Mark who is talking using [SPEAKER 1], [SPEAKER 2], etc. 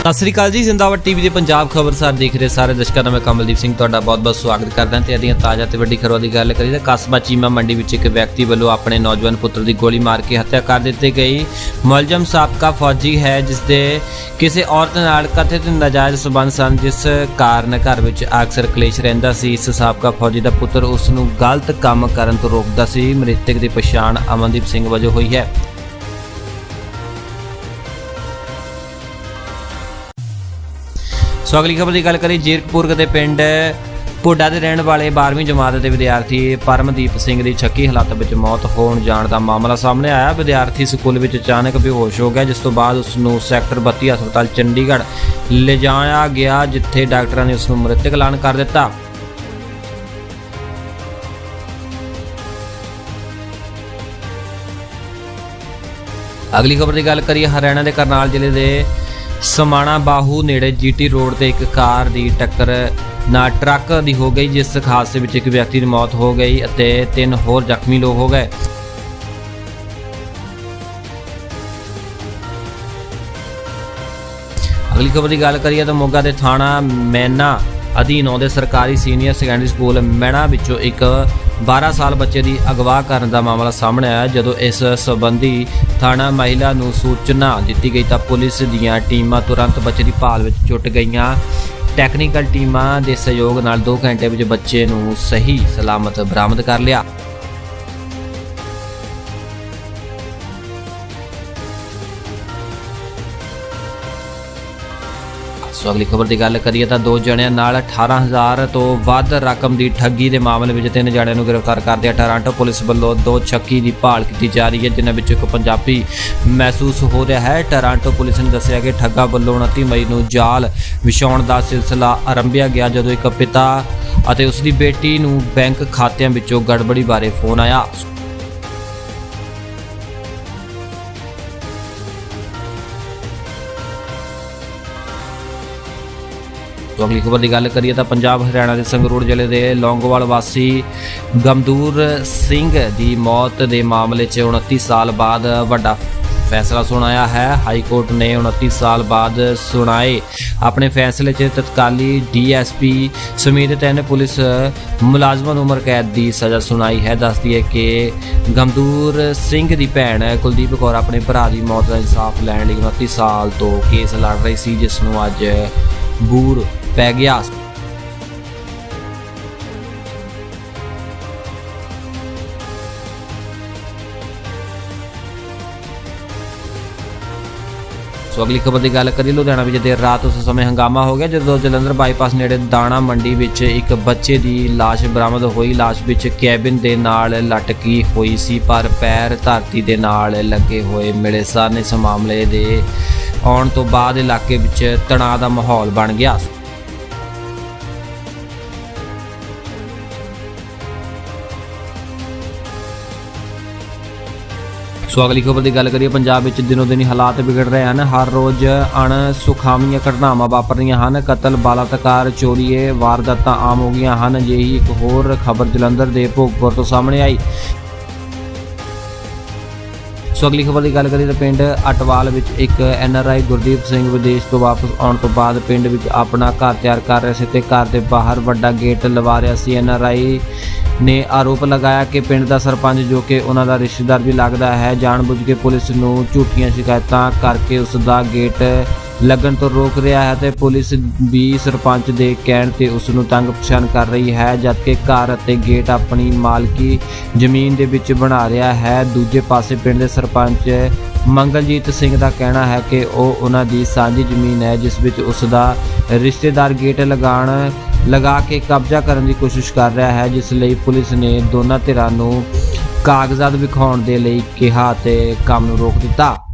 [SPEAKER 1] ਸਤਿ ਸ੍ਰੀ ਅਕਾਲ ਜੀ, ਜ਼ਿੰਦਾਬਾਦ ਟੀਵੀ ਦੇ ਪੰਜਾਬ ਖਬਰਸਾਰ ਦੇਖ ਰਹੇ ਸਾਰੇ ਦਰਸ਼ਕਾਂ ਦਾ ਮੈਂ ਕਮਲਦੀਪ ਸਿੰਘ ਤੁਹਾਡਾ ਬਹੁਤ-ਬਹੁਤ ਸਵਾਗਤ ਕਰਦਾ ਹਾਂ ਤੇ ਅਦੀਆਂ ਤਾਜ਼ਾ ਤੇ ਵੱਡੀ ਖਬਰਾਂ ਦੀ ਗੱਲ ਕਰੀਏ ਤਾਂ ਕਸਬਾ ਚੀਮਾ ਮੰਡੀ ਵਿੱਚ ਇੱਕ ਵਿਅਕਤੀ ਵੱਲੋਂ ਆਪਣੇ ਨੌਜਵਾਨ ਪੁੱਤਰ ਦੀ ਗੋਲੀ ਮਾਰ ਕੇ ਹੱਤਿਆ ਕਰ ਦਿੱਤੀ ਗਈ। ਮੁਲਜ਼ਮ ਸਾਬਕਾ ਫੌਜੀ ਹੈ ਜਿਸ ਦੇ ਕਿਸੇ ਔਰਤ ਨਾਲ ਕਥਿਤ ਨਾਜਾਇਜ਼ ਸਬੰਧ ਸਨ, ਜਿਸ ਕਾਰਨ ਘਰ ਵਿੱਚ ਅਕਸਰ ਕਲੇਸ਼ ਰਹਿੰਦਾ ਸੀ। ਇਸ ਸਾਬਕਾ ਫੌਜੀ ਦਾ ਪੁੱਤਰ ਉਸ ਨੂੰ ਗਲਤ ਕੰਮ ਕਰਨ ਤੋਂ ਰੋਕਦਾ ਸੀ। ਮ੍ਰਿਤਕ ਦੀ ਪਛਾਣ ਅਮਨਦੀਪ ਸਿੰਘ ਵਜੋਂ ਹੋਈ ਹੈ। ਸੋ ਅਗਲੀ ਖਬਰ ਦੀ ਗੱਲ ਕਰੀ ਜੀਰਕਪੁਰ ਦੇ ਪਿੰਡ ਪੋਡਾ ਦੇ ਰਹਿਣ ਵਾਲੇ 12ਵੀਂ ਜਮਾਤ ਦੇ ਵਿਦਿਆਰਥੀ ਪਰਮਦੀਪ ਸਿੰਘ ਦੀ ਛੱਕੀ ਹਾਲਾਤ ਵਿੱਚ ਮੌਤ ਹੋਣ ਜਾਣ ਦਾ ਮਾਮਲਾ ਸਾਹਮਣੇ ਆਇਆ। ਵਿਦਿਆਰਥੀ ਸਕੂਲ ਵਿੱਚ ਅਚਾਨਕ ਬੇਹੋਸ਼ ਹੋ ਗਿਆ, ਜਿਸ ਤੋਂ ਬਾਅਦ ਉਸ ਨੂੰ ਸੈਕਟਰ 32 ਹਸਪਤਾਲ ਚੰਡੀਗੜ੍ਹ ਲਿਜਾਇਆ ਗਿਆ, ਜਿੱਥੇ ਡਾਕਟਰਾਂ ਨੇ ਉਸ ਨੂੰ ਮ੍ਰਿਤਕ ਐਲਾਨ ਕਰ ਦਿੱਤਾ। ਅਗਲੀ ਖਬਰ ਦੀ ਗੱਲ ਕਰੀਏ, ਹਰਿਆਣਾ ਦੇ ਕਰਨਾਲ ਜ਼ਿਲ੍ਹੇ ਦੇ ਸਮਾਣਾ ਬਾਹੂ ਨੇੜੇ ਜੀਟੀ ਰੋਡ ਤੇ ਇੱਕ ਕਾਰ ਦੀ ਟੱਕਰ ਨਾਲ ਟਰੱਕ ਦੀ ਹੋ ਗਈ, ਜਿਸ ਹਾਦਸੇ ਵਿੱਚ ਇੱਕ ਵਿਅਕਤੀ ਦੀ ਮੌਤ ਹੋ ਗਈ ਅਤੇ ਤਿੰਨ ਹੋਰ ਜ਼ਖਮੀ ਲੋਕ ਹੋ ਗਏ। ਅਗਲੀ ਖਬਰ ਦੀ ਗੱਲ ਕਰੀਏ ਤਾਂ ਮੋਗਾ ਦੇ ਥਾਣਾ ਮੈਨਾ ਅਧੀਨ ਆਉਂਦੇ ਸਰਕਾਰੀ ਸੀਨੀਅਰ ਸੈਕੰਡਰੀ ਸਕੂਲ ਮੈਣਾ ਵਿੱਚੋਂ ਇੱਕ 12 ਸਾਲ ਬੱਚੇ ਦੀ ਅਗਵਾ ਕਰਨ ਦਾ ਮਾਮਲਾ ਸਾਹਮਣੇ ਆਇਆ, ਜਦੋਂ ਇਸ ਸੰਬੰਧੀ ਥਾਣਾ ਮਹਿਲਾ ਨੂੰ ਸੂਚਨਾ ਦਿੱਤੀ ਗਈ ਤਾਂ ਪੁਲਿਸ ਦੀਆਂ ਟੀਮਾਂ ਤੁਰੰਤ ਬੱਚੇ ਦੀ ਭਾਲ ਵਿੱਚ ਜੁਟ ਗਈਆਂ। ਟੈਕਨੀਕਲ ਟੀਮਾਂ ਦੇ ਸਹਿਯੋਗ ਨਾਲ 2 ਘੰਟੇ ਵਿੱਚ ਬੱਚੇ ਨੂੰ ਸਹੀ ਸਲਾਮਤ ਬਰਾਮਦ ਕਰ ਲਿਆ। ਸੋ ਅਗਲੀ ਖਬਰ ਦੀ ਗੱਲ ਕਰੀਏ ਤਾਂ ਦੋ ਜਣਿਆਂ ਨਾਲ 18000 ਤੋਂ ਵੱਧ ਰਕਮ ਦੀ ਠੱਗੀ ਦੇ ਮਾਮਲੇ ਵਿੱਚ ਤਿੰਨ ਜਣਿਆਂ ਨੂੰ ਗ੍ਰਿਫਤਾਰ ਕਰਦਿਆਂ ਟੋਰਾਂਟੋ ਪੁਲਿਸ ਵੱਲੋਂ ਦੋ ਚੱਕੀ ਦੀ ਭਾਲ ਕੀਤੀ ਜਾ ਰਹੀ ਹੈ, ਜਿਨ੍ਹਾਂ ਵਿੱਚੋਂ ਇੱਕ ਪੰਜਾਬੀ ਮਹਿਸੂਸ ਹੋ ਰਿਹਾ ਹੈ। ਟੋਰਾਂਟੋ ਪੁਲਿਸ ਨੇ ਦੱਸਿਆ ਕਿ ਠੱਗਾ ਵੱਲੋਂ 29 ਮਈ ਨੂੰ ਜਾਲ ਵਿਛਾਉਣ ਦਾ ਸਿਲਸਿਲਾ ਆਰੰਭਿਆ ਗਿਆ, ਜਦੋਂ ਇੱਕ ਪਿਤਾ ਅਤੇ ਉਸ ਦੀ ਬੇਟੀ ਨੂੰ ਬੈਂਕ ਖਾਤਿਆਂ ਵਿੱਚੋਂ ਗੜਬੜੀ ਬਾਰੇ ਫੋਨ ਆਇਆ। ਤੋਂ ਅਗਲੀ ਖਬਰ ਦੀ ਗੱਲ ਕਰੀਏ ਤਾਂ ਪੰਜਾਬ ਹਰਿਆਣਾ ਦੇ ਸੰਗਰੂਰ ਜ਼ਿਲ੍ਹੇ ਦੇ ਲੌਂਗੋਵਾਲ ਵਾਸੀ ਗਮਦੂਰ ਸਿੰਘ ਦੀ ਮੌਤ ਦੇ ਮਾਮਲੇ 'ਚ 29 ਸਾਲ ਬਾਅਦ ਵੱਡਾ ਫੈਸਲਾ ਸੁਣਾਇਆ ਹੈ। ਹਾਈ ਕੋਰਟ ਨੇ 29 ਸਾਲ ਬਾਅਦ ਸੁਣਾਏ। ਆਪਣੇ ਫੈਸਲੇ 'ਚ ਤਤਕਾਲੀ ਡੀਐਸਪੀ ਸਮੇਤ ਤਿੰਨ ਪੁਲਿਸ ਮੁਲਾਜ਼ਮਾਂ ਨੂੰ ਉਮਰ ਕੈਦ ਦੀ ਸਜ਼ਾ ਸੁਣਾਈ ਹੈ। ਦੱਸਦੀ ਹੈ ਕਿ ਗਮਦੂਰ ਸਿੰਘ ਦੀ ਭੈਣ ਕੁਲਦੀਪ ਕੌਰ ਆਪਣੇ ਭਰਾ ਦੀ ਮੌਤ ਦਾ ਇਨਸਾਫ ਲੈਣ ਲਈ 29 ਸਾਲ ਤੋਂ ਕੇਸ ਲੜ ਰਹੀ ਸੀ, ਜਿਸ ਨੂੰ ਅੱਜ ਬੂਰ ਪੈ ਗਿਆ ਸੋ ਅਗਲੀ ਖਬਰ ਦੀ ਗੱਲ ਕਰੀ ਲੁਧਿਆਣਾ ਵਿੱਚ ਦੇਰ ਰਾਤ ਉਸ ਸਮੇਂ ਹੰਗਾਮਾ ਹੋ ਗਿਆ, ਜਦੋਂ ਜਲੰਧਰ ਬਾਈਪਾਸ ਨੇੜੇ ਦਾਣਾ ਮੰਡੀ ਵਿੱਚ ਇੱਕ ਬੱਚੇ ਦੀ ਲਾਸ਼ ਬਰਾਮਦ ਹੋਈ। ਲਾਸ਼ ਵਿੱਚ ਕੈਬਿਨ ਦੇ ਨਾਲ ਲਟਕੀ ਹੋਈ ਸੀ, ਪਰ ਪੈਰ ਧਰਤੀ ਦੇ ਨਾਲ ਲੱਗੇ ਹੋਏ ਮਿਲੇ ਸਨ। ਇਸ ਮਾਮਲੇ ਦੇ ਆਉਣ ਤੋਂ ਬਾਅਦ ਇਲਾਕੇ ਵਿੱਚ ਤਣਾਅ ਦਾ ਮਾਹੌਲ ਬਣ ਗਿਆ। ਸੋ ਅਗਲੀ ਖਬਰ ਦੀ ਗੱਲ ਕਰੀਏ, ਪੰਜਾਬ ਵਿੱਚ ਦਿਨੋ ਦਿਨ ਹਾਲਾਤ ਵਿਗੜ ਰਹੇ ਹਨ। ਹਰ ਰੋਜ਼ ਅਣ ਸੁਖਾਵੀਆਂ ਘਟਨਾਵਾਂ ਵਾਪਰ ਰਹੀਆਂ ਹਨ। ਕਤਲ, ਬਲਾਤਕਾਰ, ਚੋਰੀਏ, ਵਾਰਦਾਤਾਂ ਆਮ ਹੋ ਗਈਆਂ ਹਨ। ਜਿਹੀ ਇੱਕ ਹੋਰ ਖਬਰ ਜਲੰਧਰ ਦੇ ਭੋਗਪੁਰ ਤੋਂ ਸਾਹਮਣੇ ਆਈ। ਸੋ ਅਗਲੀ ਖਬਰ ਦੀ ਗੱਲ ਕਰੀਏ ਤਾਂ ਪਿੰਡ ਅਟਵਾਲ ਵਿੱਚ ਇੱਕ ਐਨਆਰਆਈ ਗੁਰਦੀਪ ਸਿੰਘ ਵਿਦੇਸ਼ ਤੋਂ ਵਾਪਸ ਆਉਣ ਤੋਂ ਬਾਅਦ ਪਿੰਡ ਵਿੱਚ ਆਪਣਾ ਘਰ ਤਿਆਰ ਕਰ ਰਿਹਾ ਸੀ ਤੇ ਘਰ ਦੇ ਬਾਹਰ ਵੱਡਾ ਗੇਟ ਲਵਾ ਰਿਹਾ ਸੀ। ਐਨਆਰਆਈ ਨੇ ਆਰੋਪ ਲਗਾਇਆ ਕਿ ਪਿੰਡ ਦਾ ਸਰਪੰਚ ਜੋ ਕਿ ਉਹਨਾਂ ਦਾ ਰਿਸ਼ਤੇਦਾਰ ਵੀ ਲੱਗਦਾ ਹੈ, ਜਾਣਬੁੱਝ ਕੇ ਪੁਲਿਸ ਨੂੰ ਝੂਠੀਆਂ ਸ਼ਿਕਾਇਤਾਂ ਕਰਕੇ ਉਸ ਦਾ ਗੇਟ ਲੱਗਣ ਤੋਂ ਰੋਕ ਰਿਹਾ ਹੈ ਤੇ ਪੁਲਿਸ ਵੀ ਸਰਪੰਚ ਦੇ ਕਹਿਣ ਤੇ ਉਸ ਨੂੰ ਤੰਗ ਪਛਾਣ ਕਰ ਰਹੀ ਹੈ, ਜਦਕਿ ਘਰ ਅਤੇ ਗੇਟ ਆਪਣੀ ਮਾਲਕੀ ਜ਼ਮੀਨ ਦੇ ਵਿੱਚ ਬਣਾ ਰਿਹਾ ਹੈ। ਦੂਜੇ ਪਾਸੇ ਪਿੰਡ ਦੇ ਸਰਪੰਚ ਮੰਗਲਜੀਤ ਸਿੰਘ ਦਾ ਕਹਿਣਾ ਹੈ ਕਿ ਉਹ ਉਹਨਾਂ ਦੀ ਸਾਂਝੀ ਜ਼ਮੀਨ ਹੈ, ਜਿਸ ਵਿੱਚ ਉਸ ਦਾ ਰਿਸ਼ਤੇਦਾਰ ਗੇਟ ਲਗਾਉਣ ਲਗਾ ਕੇ ਕਬਜ਼ਾ ਕਰਨ ਦੀ ਕੋਸ਼ਿਸ਼ ਕਰ ਰਿਹਾ ਹੈ, ਜਿਸ ਲਈ ਪੁਲਿਸ ਨੇ ਦੋਨਾਂ ਧਿਰਾਂ ਨੂੰ ਕਾਗਜ਼ਾਤ ਵਿਖਾਉਣ ਦੇ ਲਈ ਕਿਹਾ ਤੇ ਕੰਮ ਨੂੰ ਰੋਕ ਦਿੱਤਾ।